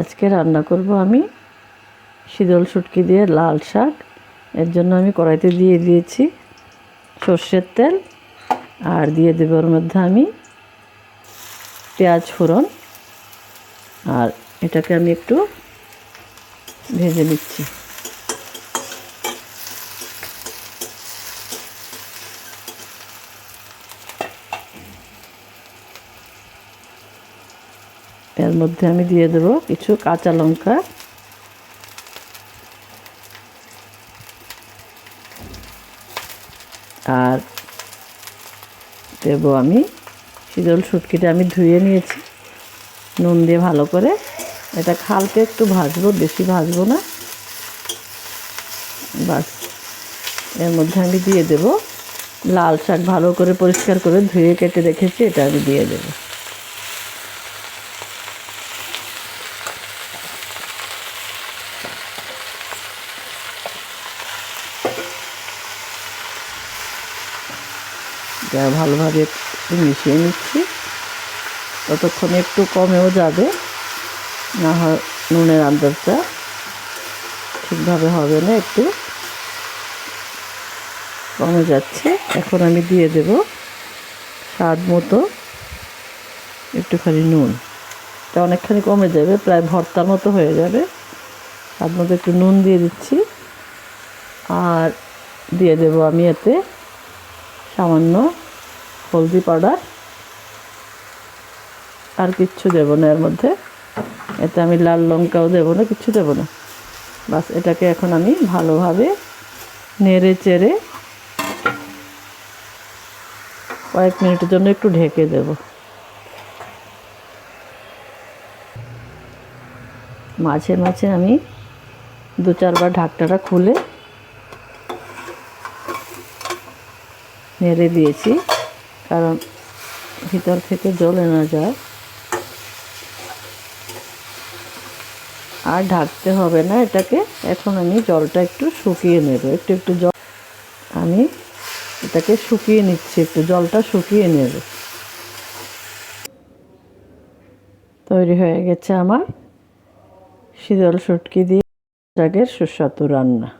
আজকে রান্না করব আমি শীতল শুটকি দিয়ে লাল শাক। এর জন্য আমি কড়াইতে দিয়ে দিয়েছি সর্ষের তেল আর দিয়ে দেব ওর মধ্যে আমি পেঁয়াজ ফোড়ন। আর এটাকে আমি একটু ভেজে নিচ্ছি। এর মধ্যে আমি দিয়ে দেব কিছু কাঁচা লঙ্কা। আর দেবো আমি শীতল শুটকিটা আমি ধুয়ে নিয়েছি। নুন দিয়ে ভালো করে এটা খালকে একটু ভাজবো, বেশি ভাজবো না। বাস, এর মধ্যে আমি দিয়ে দেব। লাল শাক ভালো করে পরিষ্কার করে ধুয়ে কেটে রেখেছি, এটা আমি দিয়ে দেবো। এটা ভালোভাবে একটু মিশিয়ে নিচ্ছি। ততক্ষণে একটু কমেও যাবে, না হয় নুনের আন্দাজটা ঠিকভাবে হবে না একটু। কমে যাচ্ছে। এখন আমি দিয়ে দেব স্বাদ মতো একটুখানি নুন। এটা অনেকখানি কমে যাবে, প্রায় ভর্তার মতো হয়ে যাবে। স্বাদ মতো একটু নুন দিয়ে দিচ্ছি। আর দিয়ে দেব আমি এতে সামান্য হলদি পাউডার। আর কিচ্ছু দেবো না এর মধ্যে। এতে আমি লাল লঙ্কাও দেবো না, কিচ্ছু দেবো না। বাস এটাকে এখন আমি ভালোভাবে নেড়ে চেড়ে কয়েক মিনিটের জন্য একটু ঢেকে দেব। মাঝে মাঝে আমি দু চারবার ঢাকটাটা খুলে নেড়ে দিয়েছি। কারণ ভিতর থেকে জ্বলে না যায়। আর ঢাকতে হবে না এটাকে। এখন আমি জলটা একটু শুকিয়ে নেব। একটু একটু জল আমি এটাকে শুকিয়ে নিচ্ছি। একটু জলটা শুকিয়ে নেব। তৈরি হয়ে গেছে আমার শীতল শুটকি দিয়ে শাকের সুস্বাদু রান্না।